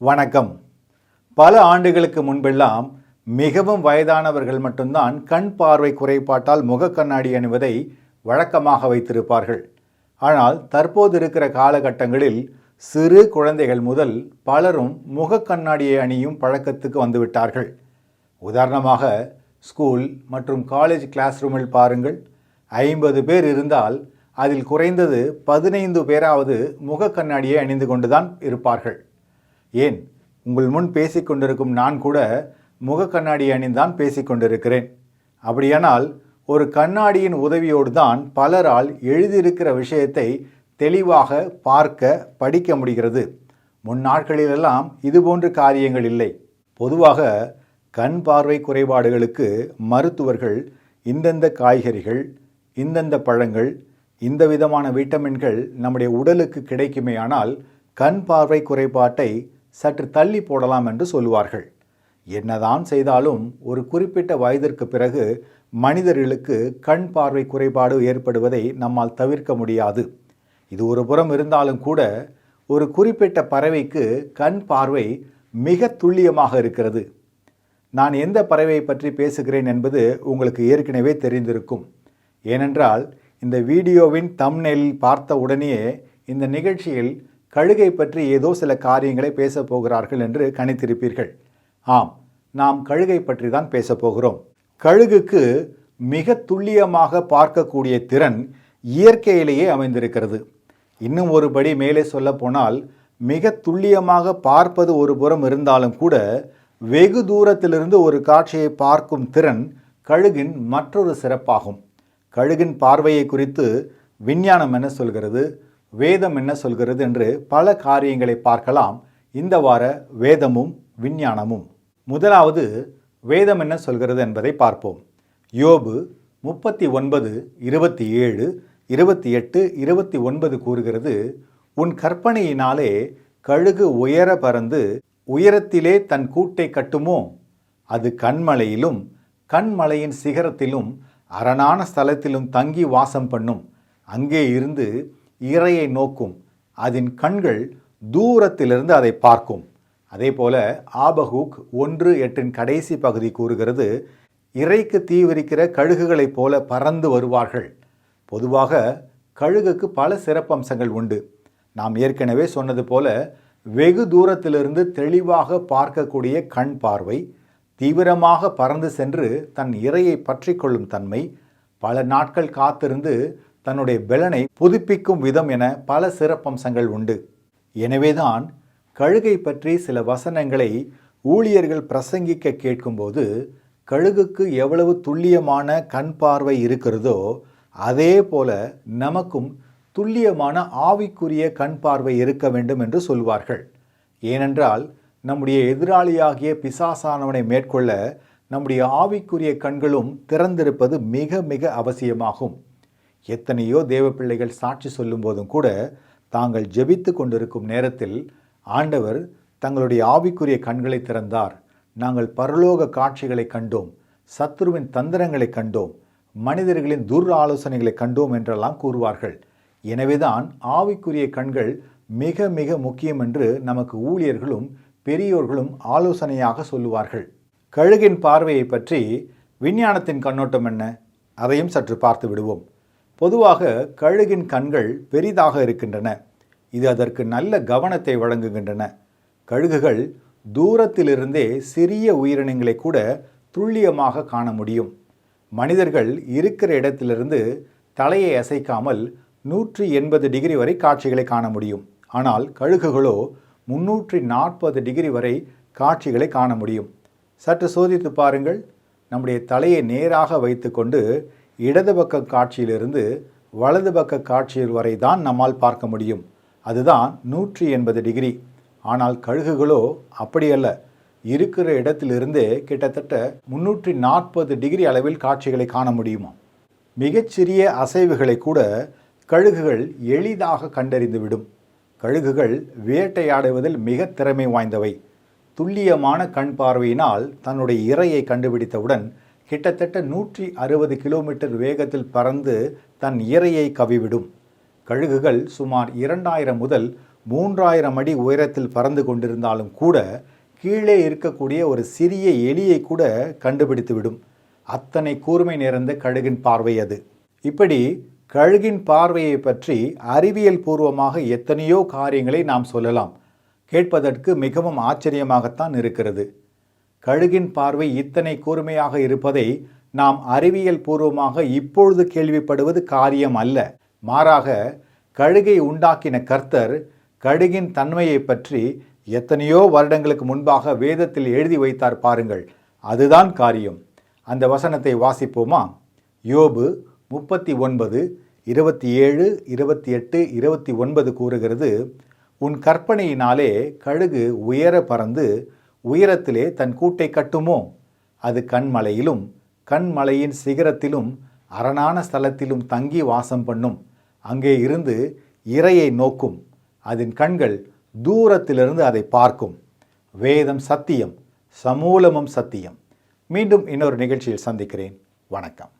வணக்கம். பல ஆண்டுகளுக்கு முன்பெல்லாம் மிகவும் வயதானவர்கள் மட்டும்தான் கண் பார்வை குறைபாட்டால் முகக்கண்ணாடி அணிவதை வழக்கமாக வைத்திருப்பார்கள். ஆனால் தற்போது இருக்கிற காலகட்டங்களில் சிறு குழந்தைகள் முதல் பலரும் முகக்கண்ணாடியை அணியும் பழக்கத்துக்கு வந்துவிட்டார்கள். உதாரணமாக ஸ்கூல் மற்றும் காலேஜ் கிளாஸ் ரூமில் பாருங்கள். ஐம்பது பேர் இருந்தால் அதில் குறைந்தது பதினைந்து பேராவது முகக்கண்ணாடியை அணிந்து கொண்டுதான் இருப்பார்கள். ஏன்? உங்கள் முன் பேசிக்கொண்டிருக்கும் நான் கூட முகக்கண்ணாடி அணிந்தான் பேசிக்கொண்டிருக்கிறேன் அப்படியானால் ஒரு கண்ணாடியின் உதவியோடு தான் பலரால் எழுதியிருக்கிற விஷயத்தை தெளிவாக பார்க்க படிக்க முடிகிறது. முன் நாட்களிலெல்லாம் இதுபோன்ற காரியங்கள் இல்லை. பொதுவாக கண் பார்வை குறைபாடுகளுக்கு மருத்துவர்கள் இந்தந்த காய்கறிகள் இந்தந்த பழங்கள் இந்த விதமான விட்டமின்கள் நம்முடைய உடலுக்கு கிடைக்குமேயானால் கண் பார்வை குறைபாட்டை சற்று தள்ளி போடலாம் என்று சொல்லுவார்கள். என்னதான் செய்தாலும் ஒரு குறிப்பிட்ட வயதிற்கு பிறகு மனிதர்களுக்கு கண் பார்வை குறைபாடு ஏற்படுவதை நம்மால் தவிர்க்க முடியாது. இது ஒரு புறம் இருந்தாலும் கூட ஒரு குறிப்பிட்ட பறவைக்கு கண் பார்வை மிக துல்லியமாக இருக்கிறது. நான் எந்த பறவையை பற்றி பேசுகிறேன் என்பது உங்களுக்கு ஏற்கனவே தெரிந்திருக்கும். ஏனென்றால் இந்த வீடியோவின் தம்நெலில் பார்த்த உடனேயே இந்த நிகழ்ச்சியில் கழுகை பற்றி ஏதோ சில காரியங்களை பேசப் போகிறார்கள் என்று கணித்திருப்பீர்கள். ஆம் நாம் கழுகை பற்றி தான் பேசப் போகிறோம். கழுகுக்கு மிக துல்லியமாக பார்க்கக்கூடிய திறன் இயற்கையிலேயே அமைந்திருக்கிறது. இன்னும் ஒரு படி மேலே சொல்ல போனால் மிக துல்லியமாக பார்ப்பது ஒரு புறம் இருந்தாலும் கூட வெகு தூரத்திலிருந்து ஒரு காட்சியை பார்க்கும் திறன் கழுகின் மற்றொரு சிறப்பாகும். கழுகின் பார்வையை குறித்து விஞ்ஞானம் என்ன சொல்கிறது? வேதம் என்ன சொல்கிறது என்று பல காரியங்களை பார்க்கலாம். இந்த வார வேதமும் விஞ்ஞானமும். முதலாவது வேதம் என்ன சொல்கிறது என்பதை பார்ப்போம். யோபு முப்பத்தி ஒன்பது இருபத்தி ஏழு இருபத்தி எட்டு இருபத்தி ஒன்பது கூறுகிறது உன் கற்பனையினாலே கழுகு உயர பறந்து உயரத்திலே தன் கூட்டை கட்டுமோ? அது கண்மலையிலும் கண்மலையின் சிகரத்திலும் அரணான ஸ்தலத்திலும் தங்கி வாசம் பண்ணும். அங்கே இருந்து இரையை நோக்கும். அதன் கண்கள் தூரத்திலிருந்து அதை பார்க்கும். அதே போல ஆபஹூக் ஒன்று எட்டின் கடைசி பகுதி கூறுகிறது இறைக்கு தீவிரிக்கிற கழுகுகளைப் போல பறந்து வருவார்கள். பொதுவாக கழுகுக்கு பல சிறப்பம்சங்கள் உண்டு. நாம் ஏற்கனவே சொன்னது போல வெகு தூரத்திலிருந்து தெளிவாக பார்க்கக்கூடிய கண் பார்வை தீவிரமாக பறந்து சென்று தன் இரையை பற்றி கொள்ளும் தன்மை பல நாட்கள் காத்திருந்து தன்னுடைய பெலனை புதுப்பிக்கும் விதம் என பல சிறப்பம்சங்கள் உண்டு. எனவேதான் கழுகை பற்றி சில வசனங்களை ஊழியர்கள் பிரசங்கிக்க கேட்கும்போது கழுகுக்கு எவ்வளவு துல்லியமான கண் பார்வை இருக்கிறதோ அதே போல நமக்கும் துல்லியமான ஆவிக்குரிய கண் பார்வை இருக்க வேண்டும் என்று சொல்வார்கள். ஏனென்றால் நம்முடைய எதிராளியாகிய பிசாசானவனை மேற்கொள்ள நம்முடைய ஆவிக்குரிய கண்களும் திறந்திருப்பது மிக மிக அவசியமாகும். எத்தனையோ தேவ பிள்ளைகள் சாட்சி சொல்லும் போதும் கூட தாங்கள் ஜெபித்து கொண்டிருக்கும் நேரத்தில் ஆண்டவர் தங்களுடைய ஆவிக்குரிய கண்களை திறந்தார். நாங்கள் பரலோக காட்சிகளை கண்டோம் சத்ருவின் தந்திரங்களை கண்டோம் மனிதர்களின் துர் ஆலோசனைகளை கண்டோம் என்றெல்லாம் கூறுவார்கள். எனவேதான் ஆவிக்குரிய கண்கள் மிக மிக முக்கியம் என்று நமக்கு ஊழியர்களும் பெரியோர்களும் ஆலோசனையாக சொல்லுவார்கள். கழுகின் பார்வையை பற்றி விஞ்ஞானத்தின் கண்ணோட்டம் என்ன? அதையும் சற்று பார்த்து விடுவோம். பொதுவாக கழுகின் கண்கள் பெரிதாக இருக்கின்றன. இது அதற்கு நல்ல கவனத்தை வழங்குகின்றன. கழுகுகள் தூரத்திலிருந்தே சிறிய உயிரினங்களை கூட துல்லியமாக காண முடியும். மனிதர்கள் இருக்கிற இடத்திலிருந்து தலையை அசைக்காமல் நூற்றி எண்பது டிகிரி வரை காட்சிகளை காண முடியும். ஆனால் கழுகுகளோ முன்னூற்றி நாற்பது டிகிரி வரை காட்சிகளை காண முடியும். சற்று சோதித்து பாருங்கள். நம்முடைய தலையை நேராக வைத்துக்கொண்டு இடது பக்க காட்சியிலிருந்து வலது பக்க காட்சியில் வரை தான் நம்மால் பார்க்க முடியும். அதுதான் நூற்றி எண்பது டிகிரி. ஆனால் கழுகுகளோ அப்படியல்ல இருக்கிற இடத்திலிருந்தே கிட்டத்தட்ட முன்னூற்றி நாற்பது டிகிரி அளவில் காட்சிகளை காண முடியுமா? மிகச்சிறிய அசைவுகளை கூட கழுகுகள் எளிதாக கண்டறிந்துவிடும். கழுகுகள் வேட்டையாடுவதில் மிக திறமை வாய்ந்தவை. துல்லியமான கண் பார்வையினால் தன்னுடைய இரையை கண்டுபிடித்தவுடன் கிட்டத்தட்ட நூற்றி அறுபது கிலோமீட்டர் வேகத்தில் பறந்து தன் இரையை கவிவிடும். கழுகுகள் சுமார் இரண்டாயிரம் முதல் மூன்றாயிரம் அடி உயரத்தில் பறந்து கொண்டிருந்தாலும் கூட கீழே இருக்கக்கூடிய ஒரு சிறிய எலியை கூட கண்டுபிடித்துவிடும். அத்தனை கூர்மை நிறைந்த கழுகின் பார்வை அது. இப்படி கழுகின் பார்வையை பற்றி அறிவியல் பூர்வமாக எத்தனையோ காரியங்களை நாம் சொல்லலாம். கேட்பதற்கு மிகவும் ஆச்சரியமாகத்தான் இருக்கிறது. கழுகின் பார்வை இத்தனை கூர்மையாக இருப்பதை நாம் அறிவியல் பூர்வமாக இப்பொழுது கேள்விப்படுவது காரியம் அல்ல. மாறாக கழுகை உண்டாக்கின கர்த்தர் கழுகின் தன்மையை பற்றி எத்தனையோ வருடங்களுக்கு முன்பாக வேதத்தில் எழுதி வைத்தார் பாருங்கள். அதுதான் காரியம். அந்த வசனத்தை வாசிப்போமா? யோபு முப்பத்தி ஒன்பது இருபத்தி ஏழு இருபத்தி எட்டு இருபத்தி ஒன்பது கூறுகிறது உன் கற்பனையினாலே கழுகு உயர பறந்து உயரத்திலே தன் கூட்டை கட்டுமோ? அது கண்மலையிலும் கண்மலையின் சிகரத்திலும் அரணான ஸ்தலத்திலும் தங்கி வாசம் பண்ணும். அங்கே இருந்து இரையை நோக்கும். அதன் கண்கள் தூரத்திலிருந்து அதை பார்க்கும். வேதம் சத்தியம் சமூலமும் சத்தியம். மீண்டும் இன்னொரு நிகழ்ச்சியில் சந்திக்கிறேன். வணக்கம்.